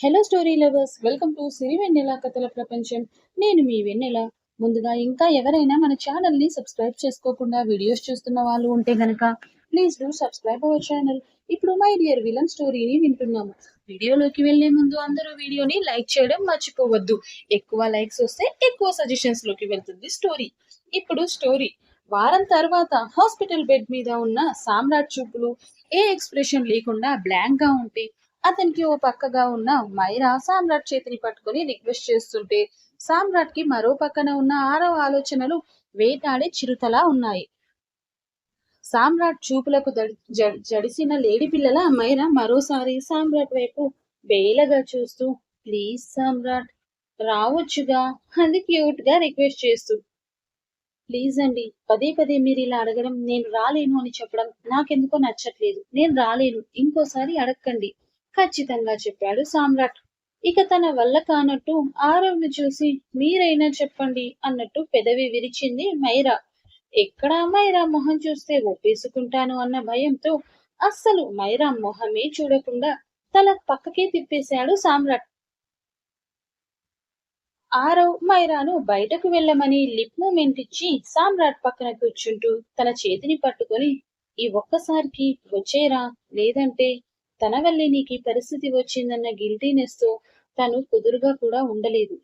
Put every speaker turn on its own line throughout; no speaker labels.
Hello story lovers welcome to Siri Vennela కథల ప్రపంచం నేను మీ వెన్నెల. ముందుగా ఇంకా ఎవరైనా మన ఛానల్ని సబ్స్క్రైబ్ చేసుకోకుండా వీడియోస్ చూస్తున్న వాళ్ళు ఉంటే గనక please do subscribe our channel ఇప్పుడు మై డియర్ విలన్ స్టోరీని వింటున్నాము. వీడియోలోకి వెళ్ళే ముందు అందరూ వీడియోని లైక్ చేయడం మర్చిపోవద్దు. ఎక్కువ లైక్స్ వస్తే ఎక్కువ సజెషన్స్లోకి వెళ్తుంది స్టోరీ ఇప్పుడు స్టోరీ వారం తర్వాత హాస్పిటల్ బెడ్ మీద ఉన్న సామ్రాట్ చూపులు ఏ ఎక్స్ప్రెషన్ లేకుండా బ్లాంక్గా ఉంటే అతనికి ఓ పక్కగా ఉన్న మైరా సామ్రాట్ చేతిని పట్టుకొని రిక్వెస్ట్ చేస్తుంటే సామ్రాట్కి మరో పక్కన ఉన్న ఆరవ ఆలోచనలు వేటాడే చిరుతలా ఉన్నాయి. సామ్రాట్ చూపులకు జడిసిన లేడి పిల్లల మైరా మరోసారి సామ్రాట్ వైపు వేలగా చూస్తూ ప్లీజ్ సామ్రాట్ రావచ్చుగా అంది క్యూట్గా రిక్వెస్ట్ చేస్తూ ప్లీజ్ అండి పదే పదే మీరు ఇలా అడగడం నేను రాలేను అని చెప్పడం నాకెందుకో నచ్చట్లేదు. నేను రాలేను ఇంకోసారి అడగండి ఖచ్చితంగా చెప్పాడు సామ్రాట్. ఇక తన వల్ల కానట్టు ఆరవ్ని చూసి మీరైనా చెప్పండి అన్నట్టు పెదవి విరిచింది మైరా. ఎక్కడా మైరా మొహం చూస్తే ఒప్పేసుకుంటాను అన్న భయంతో అస్సలు మైరా మొహమే చూడకుండా తల పక్కకే తిప్పేశాడు సామ్రాట్. ఆరవ్ మైరాను బయటకు వెళ్ళమని లిప్ మూమెంట్ ఇచ్చి సామ్రాట్ పక్కన కూర్చుంటూ తన చేతిని పట్టుకొని ఈ ఒక్కసారికి వచ్చేరా? లేదంటే తన వల్లే నీకు పరిస్థితి వచ్చిందన్న గిల్టీనెస్తో తను కుదురుగా కూడా ఉండలేదు.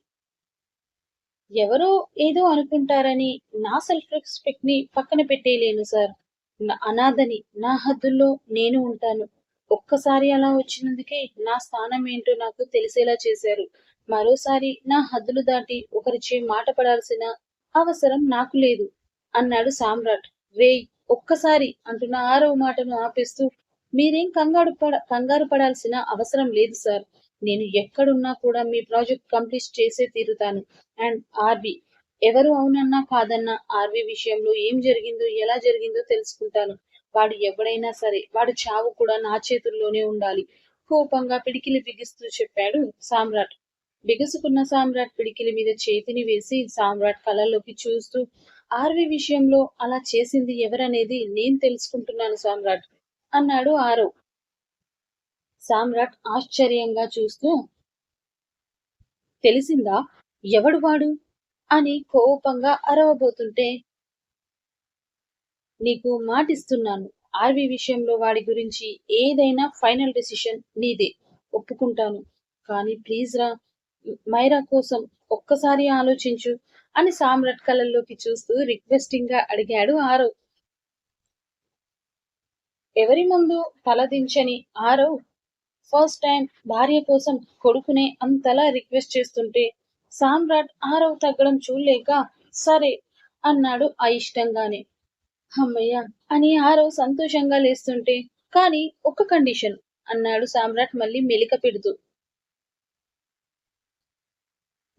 ఎవరో ఏదో అనుకుంటారని నా సెల్ఫ్ రెస్పెక్ట్ని పక్కన పెట్టేయలేను సార్. నా అనాథని నా హద్దుల్లో నేను ఉంటాను. ఒక్కసారి అలా వచ్చినందుకే నా స్థానం ఏంటో నాకు తెలిసేలా చేశారు. మరోసారి నా హద్దులు దాటి ఒకరిచే మాట పడాల్సిన అవసరం నాకు లేదు అన్నాడు సామ్రాట్. రే ఒక్కసారి అంటున్న ఆరవ మాటను ఆపేస్తూ మీరేం కంగారు పడ కంగారు పడాల్సిన అవసరం లేదు సార్. నేను ఎక్కడున్నా కూడా మీ ప్రాజెక్ట్ కంప్లీట్ చేసే తీరుతాను. అండ్ ఆర్వి ఎవరు అవునన్నా కాదన్నా ఆర్వి విషయంలో ఏం జరిగిందో ఎలా జరిగిందో తెలుసుకుంటాను. వాడు ఎవడైనా సరే వాడు చావు కూడా నా చేతుల్లోనే ఉండాలి. కోపంగా పిడికిలి బిగిస్తూ చెప్పాడు సామ్రాట్. బిగుసుకున్న సామ్రాట్ పిడికిలి మీద చేతిని వేసి సామ్రాట్ కళ్ళల్లోకి చూస్తూ ఆర్వి విషయంలో అలా చేసింది ఎవరనేది నేను తెలుసుకుంటున్నాను సామ్రాట్. అన్నాడు ఆరవ్ సామ్రాట్ ఆశ్చర్యంగా చూస్తూ తెలిసిందా? ఎవడు వాడు? అని కోపంగా అరవబోతుంటే నీకు మాటిస్తున్నాను. ఆర్వి విషయంలో వాడి గురించి ఏదైనా ఫైనల్ డెసిషన్ నీదే. ఒప్పుకుంటాను. కానీ ప్లీజ్ రా మైరా కోసం ఒక్కసారి ఆలోచించు అని సామ్రాట్ కళ్ళల్లోకి చూస్తూ రిక్వెస్టింగ్గా అడిగాడు ఆరవ్ ఎవరి ముందు తలదించని ఆరవ్ ఫస్ట్ టైం భార్య కోసం కొడుకునే అంతలా రిక్వెస్ట్ చేస్తుంటే సామ్రాట్ ఆరవ్ తగ్గడం చూడలేక సరే అన్నాడు అయిష్టంగానే. అమ్మయ్య అని ఆరవ్ సంతోషంగా లేస్తుంటే కానీ ఒక కండిషన్ అన్నాడు సామ్రాట్ మళ్ళీ మెలిక పెడుతూ.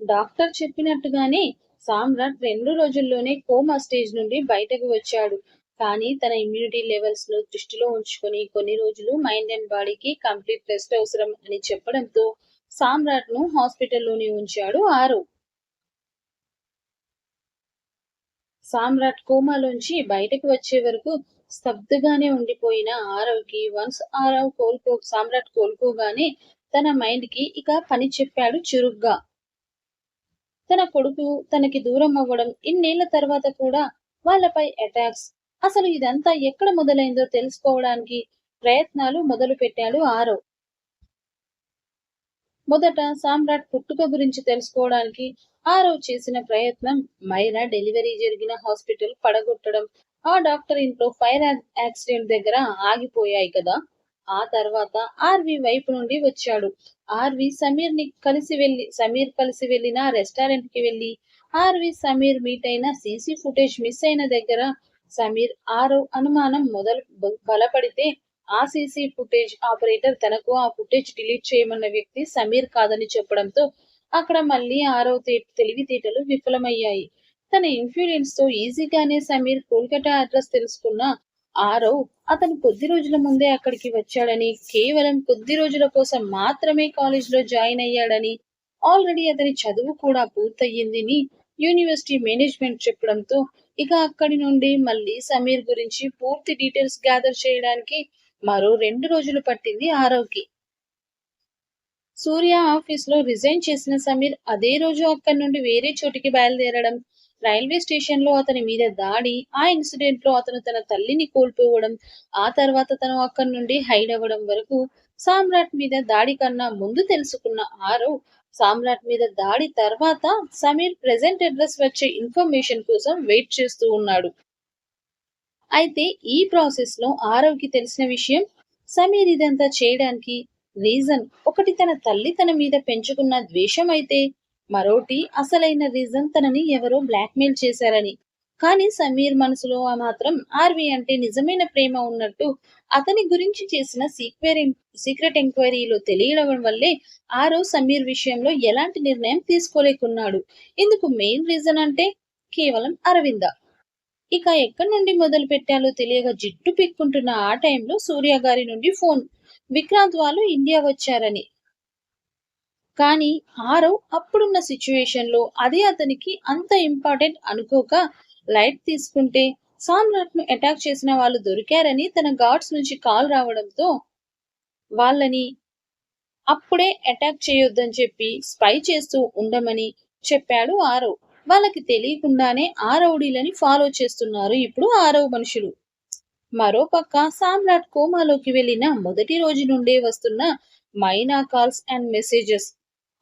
డాక్టర్ చెప్పినట్టుగానే సామ్రాట్ రెండు రోజుల్లోనే కోమా స్టేజ్ నుండి బయటకు వచ్చాడు. కానీ తన ఇమ్యూనిటీ లెవెల్స్ను దృష్టిలో ఉంచుకొని కొన్ని రోజులు మైండ్ అండ్ బాడీకి కంప్లీట్ రెస్ట్ అవసరం అని చెప్పడంతో సామ్రాట్ను హాస్పిటల్లోనే ఉంచాడు ఆరు. సామ్రాట్ కోమాలోంచి బయటకు వచ్చే వరకు స్తబ్దుగానే ఉండిపోయిన ఆరవ్కి వన్స్ ఆరవ్ కోలుకో సామ్రాట్ కోలుకోగానే తన మైండ్కి ఇక పని చెప్పాడు చురుగ్గా. తన కొడుకు తనకి దూరం అవ్వడం ఇన్నేళ్ళ తర్వాత కూడా వాళ్ళపై అటాక్స్ అసలు ఇదంతా ఎక్కడ మొదలైందో తెలుసుకోవడానికి ప్రయత్నాలు మొదలు పెట్టాడు ఆరవ్ మొదట సామ్రాట్ పుట్టుక గురించి తెలుసుకోవడానికి ఆరవ్ చేసిన ప్రయత్నం మైరా డెలివరీ జరిగిన హాస్పిటల్ పడగొట్టడం. ఆ డాక్టర్ ఇంట్లో ఫైర్ యాక్సిడెంట్ దగ్గర ఆగిపోయాయి కదా. ఆ తర్వాత ఆర్వి వైపు నుండి వచ్చాడు. ఆర్వి సమీర్ని కలిసి వెళ్ళి సమీర్ కలిసి వెళ్ళిన రెస్టారెంట్కి వెళ్ళి ఆర్వి సమీర్ మీట్ అయిన సీసీ ఫుటేజ్ మిస్ అయిన దగ్గర సమీర్ ఆరవ్ అనుమానం మొదలు బలపడితే ఆ సీసీ ఫుటేజ్ ఆపరేటర్ తనకు ఆ ఫుటేజ్ డిలీట్ చేయమన్న వ్యక్తి సమీర్ కాదని చెప్పడంతో అక్కడ మళ్ళీ ఆరవ్ తెలివితేటలు విఫలమయ్యాయి. తన ఇన్ఫ్లుయెన్స్తో ఈజీగానే సమీర్ కోల్కతా అడ్రస్ తెలుసుకున్న ఆరవ్ అతను కొద్ది రోజుల ముందే అక్కడికి వచ్చాడని కేవలం కొద్ది రోజుల కోసం మాత్రమే కాలేజ్లో జాయిన్ అయ్యాడని ఆల్రెడీ అతని చదువు కూడా పూర్తయ్యిందని యూనివర్సిటీ మేనేజ్మెంట్ చెప్పడంతో ఇక అక్కడి నుండి మళ్ళీ సమీర్ గురించి పూర్తి డీటెయిల్స్ గ్యాదర్ చేయడానికి మరో రెండు రోజులు పట్టింది ఆరవ్కి సూర్య ఆఫీస్లో రిజైన్ చేసిన సమీర్ అదే రోజు అక్కడి నుండి వేరే చోటికి బయలుదేరడం రైల్వే స్టేషన్లో అతని మీద దాడి ఆ ఇన్సిడెంట్లో అతను తన తల్లిని కోల్పోవడం ఆ తర్వాత తను అక్కడి నుండి హైడ్ అవ్వడం వరకు సామ్రాట్ మీద దాడి కన్నా ముందు తెలుసుకున్న ఆరవ్ సామ్రాట్ మీద దాడి తర్వాత సమీర్ ప్రెజెంట్ అడ్రస్ వచ్చే ఇన్ఫర్మేషన్ కోసం వెయిట్ చేస్తూ ఉన్నాడు. అయితే ఈ ప్రాసెస్లో ఆరవ్కి తెలిసిన విషయం సమీర్ ఇదంతా చేయడానికి రీజన్ ఒకటి తన తల్లి తన మీద పెంచుకున్న ద్వేషం అయితే మరోటి అసలైన రీజన్ తనని ఎవరో బ్లాక్మెయిల్ చేశారని. కానీ సమీర్ మనసులో మాత్రం ఆర్వి అంటే నిజమైన ప్రేమ ఉన్నట్టు అతని గురించి చేసిన సీక్వెర్ సీక్రెట్ ఎంక్వైరీలో తెలియడం వల్లే ఆరో సమీర్ విషయంలో ఎలాంటి నిర్ణయం తీసుకోలేకున్నాడు. ఇందుకు మెయిన్ రీజన్ అంటే కేవలం అరవింద. ఇక ఎక్కడి నుండి మొదలు పెట్టాలో తెలియక జిట్టు పిక్కుంటున్న ఆ టైంలో సూర్య గారి నుండి ఫోన్. విక్రాంత్ వాళ్ళు ఇండియా వచ్చారని. కానీ ఆరవ్ అప్పుడున్న సిచ్యువేషన్లో అదే అతనికి అంత ఇంపార్టెంట్ అనుకోక లైట్ తీసుకుంటే సామ్రాట్ను అటాక్ చేసిన వాళ్ళు దొరికారని తన గార్డ్స్ నుంచి కాల్ రావడంతో వాళ్ళని అప్పుడే అటాక్ చేయొద్దని చెప్పి స్పై చేస్తూ ఉండమని చెప్పాడు ఆరవ్ వాళ్ళకి తెలియకుండానే ఆరవుడీలని ఫాలో చేస్తున్నారు ఇప్పుడు ఆరవ్ మనుషులు. మరోపక్క సామ్రాట్ కోమాలోకి వెళ్ళిన మొదటి రోజు నుండే వస్తున్న మైనా కాల్స్ అండ్ మెసేజెస్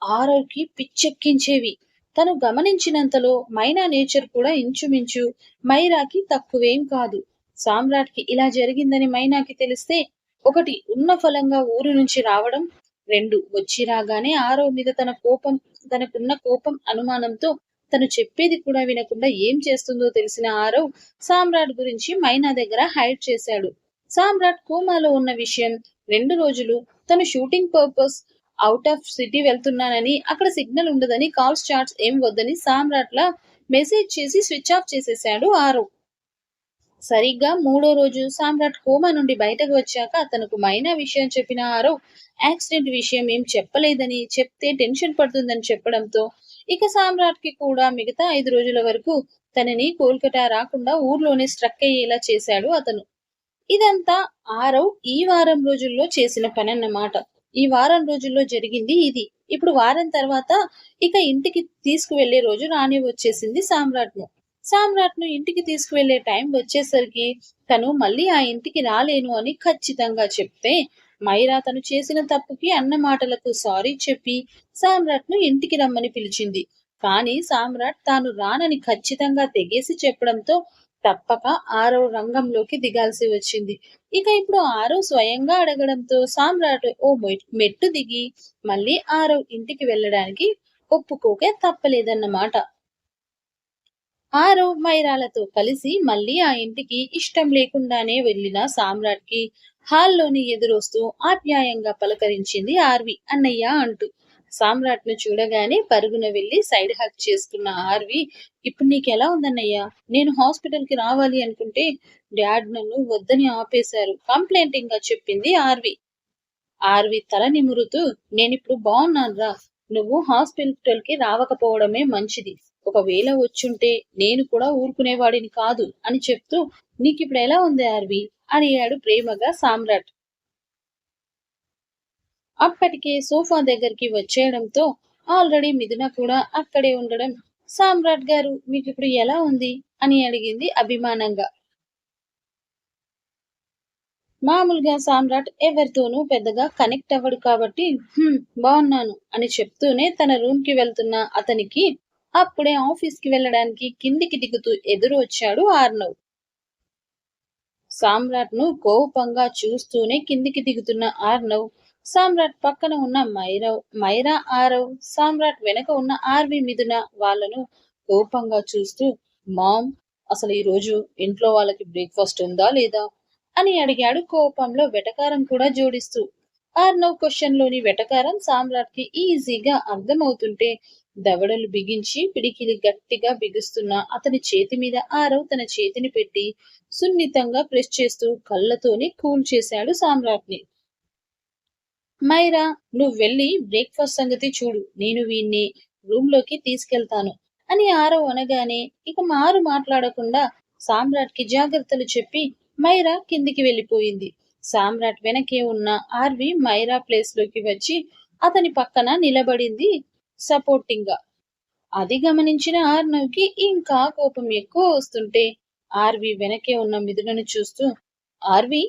ఆరవ్కి పిచ్చెక్కించేవి. తను గమనించినంతలో మైనా నేచర్ కూడా ఇంచుమించు మైరాకి తక్కువేం కాదు. సామ్రాట్కి ఇలా జరిగిందని మైనాకి తెలిస్తే ఒకటి ఉన్న ఫలంగా ఊరు నుంచి రావడం రెండు వచ్చి రాగానే ఆరవ్ మీద తన కోపం తనకున్న కోపం అనుమానంతో తను చెప్పేది కూడా వినకుండా ఏం చేస్తుందో తెలిసిన ఆరవ్ సామ్రాట్ గురించి మైనా దగ్గర హైడ్ చేశాడు. సామ్రాట్ కోమాలో ఉన్న విషయం రెండు రోజులు తను shooting purpose out of city వెళ్తున్నానని అక్కడ సిగ్నల్ ఉండదని కాల్స్ చార్ట్స్ ఏం వద్దని సామ్రాట్ మెసేజ్ చేసి స్విచ్ ఆఫ్ చేసేశాడు ఆరు సరిగ్గా మూడో రోజు సామ్రాట్ కోమా నుండి బయటకు వచ్చాక తనకు మైనా విషయం చెప్పిన ఆరవ్ యాక్సిడెంట్ విషయం ఏం చెప్పలేదని చెప్తే టెన్షన్ పడుతుందని చెప్పడంతో ఇక సామ్రాట్కి కూడా మిగతా ఐదు రోజుల వరకు తనని కోల్కతా రాకుండా ఊర్లోనే స్ట్రక్ అయ్యేలా చేశాడు అతను. ఇదంతా ఆరవ్ ఈ వారం రోజుల్లో చేసిన పని అన్నమాట ఈ వారం రోజుల్లో జరిగింది ఇది. ఇప్పుడు వారం తర్వాత ఇక ఇంటికి తీసుకువెళ్ళే రోజు రాని వచ్చేసింది సామ్రాట్ను సామ్రాట్ను ఇంటికి తీసుకువెళ్ళే టైం వచ్చేసరికి తను మళ్ళీ ఆ ఇంటికి రాలేను అని ఖచ్చితంగా చెప్తే మైరా తను చేసిన తప్పుకి అన్న మాటలకు సారీ చెప్పి సామ్రాట్ను ఇంటికి రమ్మని పిలిచింది. కానీ సామ్రాట్ తాను రానని ఖచ్చితంగా తెగేసి చెప్పడంతో తప్పక ఆరో రంగంలోకి దిగాల్సి వచ్చింది. ఇక ఇప్పుడు ఆరో స్వయంగా అడగడంతో సామ్రాట్ ఓ మెట్టు దిగి మళ్ళీ ఆరో ఇంటికి వెళ్ళడానికి ఒప్పుకోకే తప్పలేదన్నమాట. ఆరో మైరాలతో కలిసి మళ్ళీ ఆ ఇంటికి ఇష్టం లేకుండానే వెళ్ళిన సామ్రాట్కి హాల్లోని ఎదురొస్తూ ఆప్యాయంగా పలకరించింది ఆర్వి అన్నయ్య అంటూ సామ్రాట్ను చూడగానే పరుగున వెళ్ళి సైడ్ హక్ చేసుకున్న ఆర్వి ఇప్పుడు నీకు ఎలా ఉందన్నయ్యా? నేను హాస్పిటల్కి రావాలి అనుకుంటే డాడ్ నన్ను వద్దని ఆపేశారు. కంప్లైంట్ ఇంకా చెప్పింది ఆర్వి. ఆర్వి తల నిమురుతూ నేనిప్పుడు బాగున్నాను రా నువ్వు హాస్పిటల్కి రావకపోవడమే మంచిది. ఒకవేళ వచ్చుంటే నేను కూడా ఊరుకునేవాడిని కాదు అని చెప్తూ నీకిప్పుడు ఎలా ఉంది ఆర్వి? అడిగాడు ప్రేమగా సామ్రాట్. అప్పటికే సోఫా దగ్గరికి వచ్చేయడంతో ఆల్రెడీ మిథున కూడా అక్కడే ఉండడం. సామ్రాట్ గారు మీకు ఇప్పుడు ఎలా ఉంది? అని అడిగింది అభిమానంగా. మామూలుగా సామ్రాట్ ఎవరితోనూ పెద్దగా కనెక్ట్ అవ్వడు కాబట్టి బాగున్నాను అని చెప్తూనే తన రూమ్కి వెళ్తున్న అతనికి అప్పుడే ఆఫీస్కి వెళ్ళడానికి కిందికి దిగుతూ ఎదురు వచ్చాడు ఆర్నవ్. సామ్రాట్ను కోపంగా చూస్తూనే కిందికి దిగుతున్న ఆర్నవ్ సామ్రాట్ పక్కన ఉన్న మైరవ్ మైరా ఆరవ్ సామ్రాట్ వెనక ఉన్న ఆర్వి మిథున వాళ్ళను కోపంగా చూస్తూ మామ్ అసలు ఈ రోజు ఇంట్లో వాళ్ళకి బ్రేక్ఫాస్ట్ ఉందా లేదా? అని అడిగాడు కోపంలో వెటకారం కూడా జోడిస్తూ. ఆర్నవ్ క్వశ్చన్లోని వెటకారం సామ్రాట్కి ఈజీగా అర్థమవుతుంటే దవడలు బిగించి పిడికిలి గట్టిగా బిగుస్తున్న అతని చేతి మీద ఆరవ్ తన చేతిని పెట్టి సున్నితంగా ప్రెస్ చేస్తూ కళ్ళతోనే కూల్ చేశాడు సామ్రాట్ని మైరా నువ్వు వెళ్ళి బ్రేక్ఫాస్ట్ సంగతి చూడు. నేను వీణ్ణి రూమ్లోకి తీసుకెళ్తాను అని ఆరవ్ అనగానే ఇక మారు మాట్లాడకుండా సామ్రాట్కి జాగ్రత్తలు చెప్పి మైరా కిందికి వెళ్ళిపోయింది. సామ్రాట్ వెనకే ఉన్న ఆర్వి మైరా ప్లేస్లోకి వచ్చి అతని పక్కన నిలబడింది సపోర్టింగ్గా. అది గమనించిన ఆర్నవ్కి ఇంకా కోపం ఎక్కువ వస్తుంటే ఆర్వి వెనకే ఉన్న మిథునను చూస్తూ ఆర్వి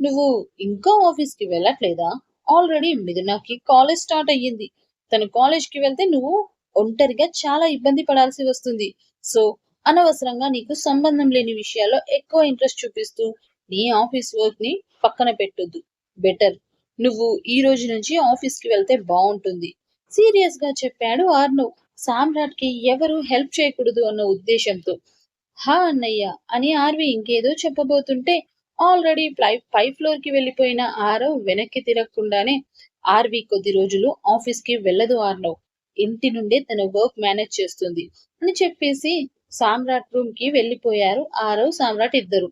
నువ్వు ఇంకా ఆఫీస్కి వెళ్ళట్లేదా? ఆల్రెడీ మిథునకి కాలేజ్ స్టార్ట్ అయ్యింది. తను కాలేజ్కి వెళ్తే నువ్వు ఒంటరిగా చాలా ఇబ్బంది పడాల్సి వస్తుంది. సో అనవసరంగా నీకు సంబంధం లేని విషయాల్లో ఎక్కువ ఇంట్రెస్ట్ చూపిస్తూ నీ ఆఫీస్ వర్క్ని పక్కన పెట్టొద్దు. బెటర్. నువ్వు ఈ రోజు నుంచి ఆఫీస్కి వెళ్తే బాగుంటుంది. సీరియస్గా చెప్పాడు ఆర్నవ్ సామ్రాట్కి ఎవరు హెల్ప్ చేయకూడదు అన్న ఉద్దేశంతో. హా అన్నయ్య అని ఆర్వి ఇంకేదో చెప్పబోతుంటే ఆల్రెడీ ఫ్లై పై ఫ్లోర్కి వెళ్ళిపోయిన ఆరవ్ వెనక్కి తిరగకుండానే ఆర్వి కొద్ది రోజులు ఆఫీస్కి వెళ్ళదు ఆర్నవ్. ఇంటి నుండే తన వర్క్ మేనేజ్ చేస్తుంది అని చెప్పేసి సామ్రాట్ రూమ్కి వెళ్ళిపోయారు ఆరవ్ సామ్రాట్ ఇద్దరు.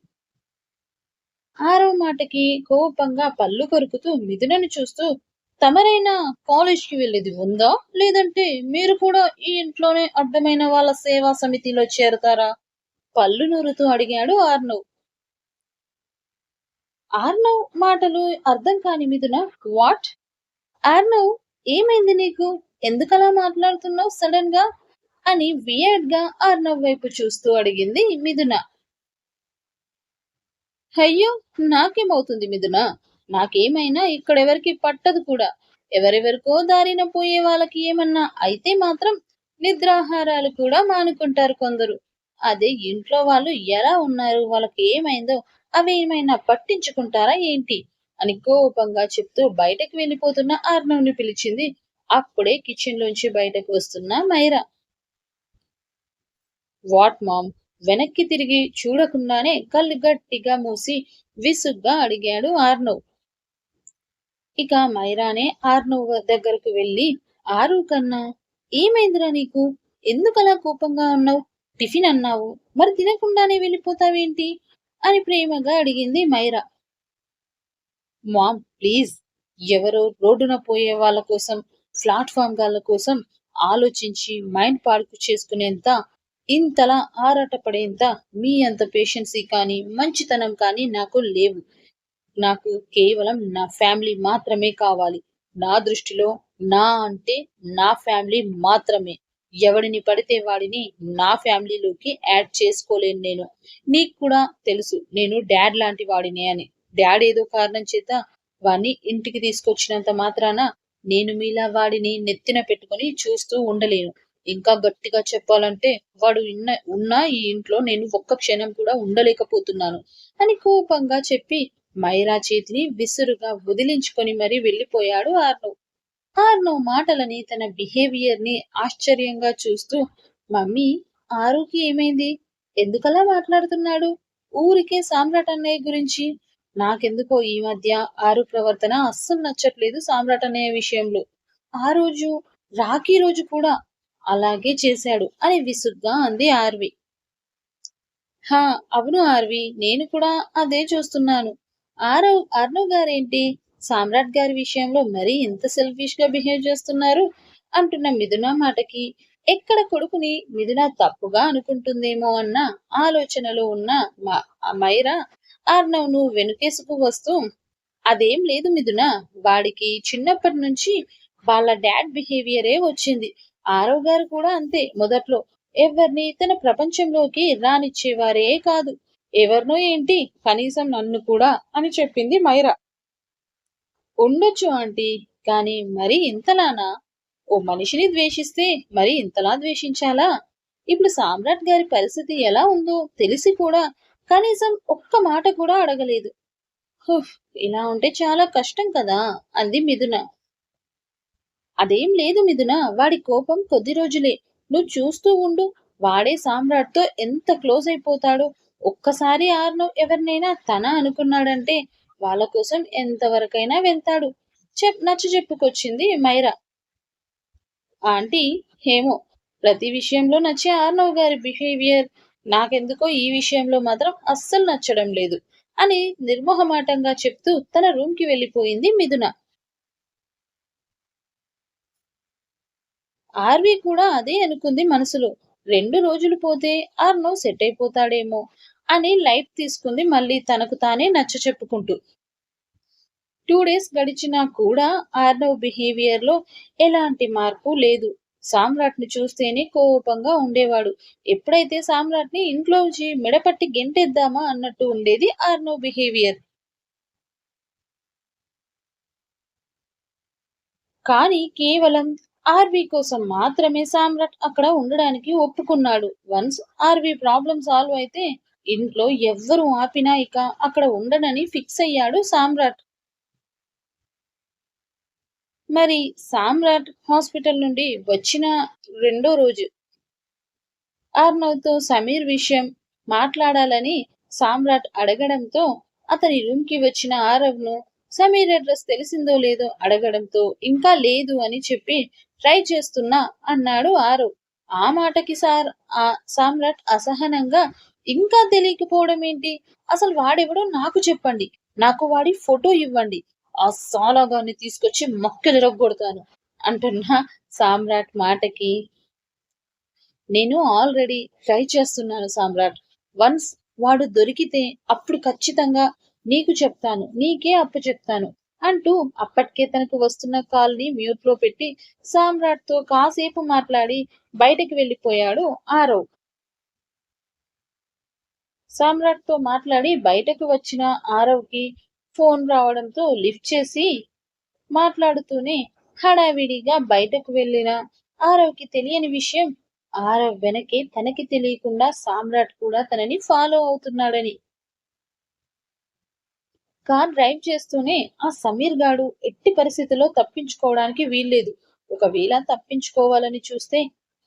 ఆరవ్ మాటకి కోపంగా పళ్ళు కొరుకుతూ మిథునని చూస్తూ తమరైనా కాలేజ్కి వెళ్ళేది ఉందా? లేదంటే మీరు కూడా ఈ ఇంట్లోనే అడ్డమైన వాళ్ళ సేవా సమితిలో చేరతారా? పళ్ళు నూరుతూ అడిగాడు ఆర్నవ్. ఆర్నవ్ మాటలు అర్థం కాని మిథున వాట్? ఆర్నవ్ ఏమైంది నీకు? ఎందుకలా మాట్లాడుతున్నావు సడన్గా? అని వియర్డ్గా ఆర్నవ్ వైపు చూస్తూ అడిగింది మిథున. అయ్యో నాకేమవుతుంది మిథున? నాకేమైనా ఇక్కడెవరికి పట్టదు కూడా. ఎవరెవరికో దారిన పోయే వాళ్ళకి ఏమన్నా అయితే మాత్రం నిద్రాహారాలు కూడా మానుకుంటారు కొందరు. అదే ఇంట్లో వాళ్ళు ఎలా ఉన్నారు? వాళ్ళకి ఏమైందో అవి ఏమైనా పట్టించుకుంటారా ఏంటి? అని కోపంగా చెప్తూ బయటకు వెళ్ళిపోతున్న ఆర్నవ్ని పిలిచింది. అప్పుడే కిచెన్ లోంచి బయటకు వస్తున్న మైరా. What ma'am? వెనక్కి తిరిగి చూడకుండానే కళ్ళు గట్టిగా మూసి విసుగ్గా అడిగాడు ఆర్నవ్ ఇక మైరానే ఆర్నవ్ దగ్గరకు వెళ్ళి ఆరు కన్నా ఏమైందిరా నీకు? ఎందుకలా కోపంగా ఉన్నావు? టిఫిన్ అన్నావు. మరి తినకుండానే వెళ్ళిపోతావేంటి? అని ప్రేమగా అడిగింది మైరా. Ma'am please. ఎవరో రోడ్డున పోయే వాళ్ళ కోసం ప్లాట్ఫామ్ గాళ్ళ కోసం ఆలోచించి మైండ్ పాడుకు చేసుకునేంత ఇంతలా ఆరాటపడేంత మీ అంత పేషెన్సీ కానీ మంచితనం కానీ నాకు లేవు. నాకు కేవలం నా ఫ్యామిలీ మాత్రమే కావాలి. నా దృష్టిలో నా అంటే నా ఫ్యామిలీ మాత్రమే. ఎవడిని పడితే వాడిని నా ఫ్యామిలీలోకి యాడ్ చేసుకోలేను నేను. నీకు కూడా తెలుసు నేను డాడ్ లాంటి వాడిని అని. డాడ్ ఏదో కారణం చేత వాడిని ఇంటికి తీసుకొచ్చినంత మాత్రాన నేను మీలా వాడిని నెత్తిన పెట్టుకొని చూస్తూ ఉండలేను. ఇంకా గట్టిగా చెప్పాలంటే వాడు ఉన్న ఉన్న ఈ ఇంట్లో నేను ఒక్క క్షణం కూడా ఉండలేకపోతున్నాను అని కోపంగా చెప్పి మైరా చేతిని విసురుగా వదిలించుకొని మరీ వెళ్ళిపోయాడు ఆర్నవ్ ఆర్నో మాటలని తన బిహేవియర్ని ఆశ్చర్యంగా చూస్తూ మమ్మీ ఆరుకి ఏమైంది? ఎందుకలా మాట్లాడుతున్నాడు? ఊరికే సామ్రాట్ అన్నయ్య గురించి. నాకెందుకో ఈ మధ్య ఆరు ప్రవర్తన అస్సలు నచ్చట్లేదు సామ్రాట్ అన్నయ్య విషయంలో. ఆ రోజు రాఖీ రోజు కూడా అలాగే చేశాడు అని విసుగ్గా అంది ఆర్వి. హా అవును ఆర్వి నేను కూడా అదే చూస్తున్నాను. ఆరవ్ అర్ణవ్ గారేంటి? సామ్రాట్ గారి విషయంలో మరీ ఇంత సెల్ఫిష్గా బిహేవ్ చేస్తున్నారు? అంటున్న మిథున మాటకి ఎక్కడ కొడుకుని మిథున తప్పుగా అనుకుంటుందేమో అన్న ఆలోచనలో ఉన్న మ- మైరా ఆర్నవ్ వెనుకేసుకు వస్తూ అదేం లేదు మిథున వాడికి చిన్నప్పటి నుంచి వాళ్ళ డాడ్ బిహేవియరే వచ్చింది. ఆరవ్ గారు కూడా అంతే మొదట్లో ఎవరిని తన ప్రపంచంలోకి రానిచ్చేవారే కాదు. ఎవరినో ఏంటి కనీసం నన్ను కూడా అని చెప్పింది మైరా. ఉండొచ్చు ఆంటీ. కానీ మరి ఇంతలానా ఓ మనిషిని ద్వేషిస్తే మరి ఇంతలా ద్వేషించాలా? ఇప్పుడు సామ్రాట్ గారి పరిస్థితి ఎలా ఉందో తెలిసి కూడా కనీసం ఒక్క మాట కూడా అడగలేదు. ఇలా ఉంటే చాలా కష్టం కదా? అంది మిథున. అదేం లేదు మిథున. వాడి కోపం కొద్ది రోజులే. నువ్వు చూస్తూ ఉండు. వాడే సామ్రాట్తో ఎంత క్లోజ్ అయిపోతాడో. ఒక్కసారి ఆర్నవ్ ఎవరినైనా తన అనుకున్నాడంటే వాళ్ళ కోసం ఎంతవరకైనా వెళ్తాడు. చెప్ నచ్చ చెప్పుకొచ్చింది మైరా. ఆంటీ హేమో ప్రతి విషయంలో నచ్చే ఆర్నవ్ గారి బిహేవియర్ నాకెందుకో ఈ విషయంలో మాత్రం అస్సలు నచ్చడం లేదు అని నిర్మోహమాటంగా చెప్తూ తన రూమ్కి వెళ్ళిపోయింది మిథున. ఆర్వి కూడా అదే అనుకుంది మనసులో. రెండు రోజులు పోతే ఆర్నవ్ సెట్ అయిపోతాడేమో. అని లైట్ తీసుకుంది మళ్ళీ తనకు తానే నచ్చ చెప్పుకుంటూ. టూ డేస్ గడిచినా కూడా ఆర్నవ్ బిహేవియర్లో ఎలాంటి మార్పు లేదు. సామ్రాట్ని చూస్తేనే కోపంగా ఉండేవాడు. ఎప్పుడైతే సామ్రాట్ని ఇంట్లోంచి మెడపట్టి గెంటేద్దామా అన్నట్టు ఉండేది ఆర్నవ్ బిహేవియర్ కానీ కేవలం ఆర్వి కోసం మాత్రమే సామ్రాట్ అక్కడ ఉండడానికి ఒప్పుకున్నాడు. వన్స్ ఆర్వి ప్రాబ్లం సాల్వ్ అయితే ఇంట్లో ఎవ్వరు ఆపినా ఇక అక్కడ ఉండనని ఫిక్స్ అయ్యాడు సామ్రాట్. మరి సామ్రాట్ హాస్పిటల్ నుండి వచ్చిన రెండో రోజు ఆర్నవ్తో సమీర్ విషయం మాట్లాడాలని సామ్రాట్ అడగడంతో అతని రూమ్కి వచ్చిన ఆరవ్ను సమీర్ అడ్రస్ తెలిసిందో లేదో అడగడంతో ఇంకా లేదు అని చెప్పి ట్రై చేస్తున్నా అన్నాడు ఆరవ్ ఆ మాటకి సార్ ఆ సామ్రాట్ అసహనంగా ఇంకా తెలియకపోవడం ఏంటి? అసలు వాడెవడో నాకు చెప్పండి. నాకు వాడి ఫోటో ఇవ్వండి. ఆ సాలాగాన్ని తీసుకొచ్చి మొక్కదిరగొడతాను అంటున్న సామ్రాట్ మాటకి. నేను ఆల్రెడీ ట్రై చేస్తున్నాను సామ్రాట్. వన్స్ వాడు దొరికితే అప్పుడు ఖచ్చితంగా నీకు చెప్తాను. నీకే అప్పు చెప్తాను. అంటూ అప్పటికే తనకు వస్తున్న కాల్ని మ్యూట్లో పెట్టి సామ్రాట్తో కాసేపు మాట్లాడి బయటకు వెళ్ళిపోయాడు ఆరవ్ సామ్రాట్తో మాట్లాడి బయటకు వచ్చిన ఆరవ్కి ఫోన్ రావడంతో లిఫ్ట్ చేసి మాట్లాడుతూనే హడావిడిగా బయటకు వెళ్ళిన ఆరవ్కి తెలియని విషయం ఆరవ్ వెనకే తనకి తెలియకుండా సామ్రాట్ కూడా తనని ఫాలో అవుతున్నాడని. కార్ డ్రైవ్ చేస్తూనే ఆ సమీర్ గాడు ఎట్టి పరిస్థితిలో తప్పించుకోవడానికి వీల్లేదు. ఒకవేళ తప్పించుకోవాలని చూస్తే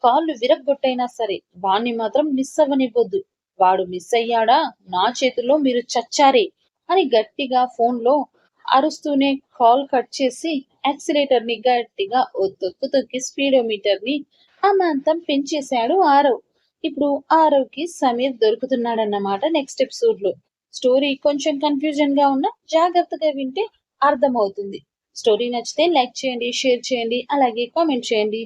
కాళ్ళు విరగ్గొట్టైనా సరే వాణ్ణి మాత్రం మిస్ అవ్వనివ్వద్దు వాడు మిస్ అయ్యాడా? నా చేతిలో మీరు చచ్చారే? అని గట్టిగా ఫోన్లో అరుస్తూనే కాల్ కట్ చేసి యాక్సిలేటర్ని గట్టిగా ఓ తొక్కు తొక్కి స్పీడోమీటర్ని అమాంతం పెంచేశాడు ఆరవ్. ఇప్పుడు ఆరవ్కి సమీర్ దొరుకుతున్నాడన్నమాట నెక్స్ట్ ఎపిసోడ్లో. స్టోరీ కొంచెం కన్ఫ్యూజన్గా ఉన్నా జాగ్రత్తగా వింటే అర్థమవుతుంది. స్టోరీ నచ్చితే లైక్ చేయండి షేర్ చేయండి అలాగే కామెంట్ చేయండి.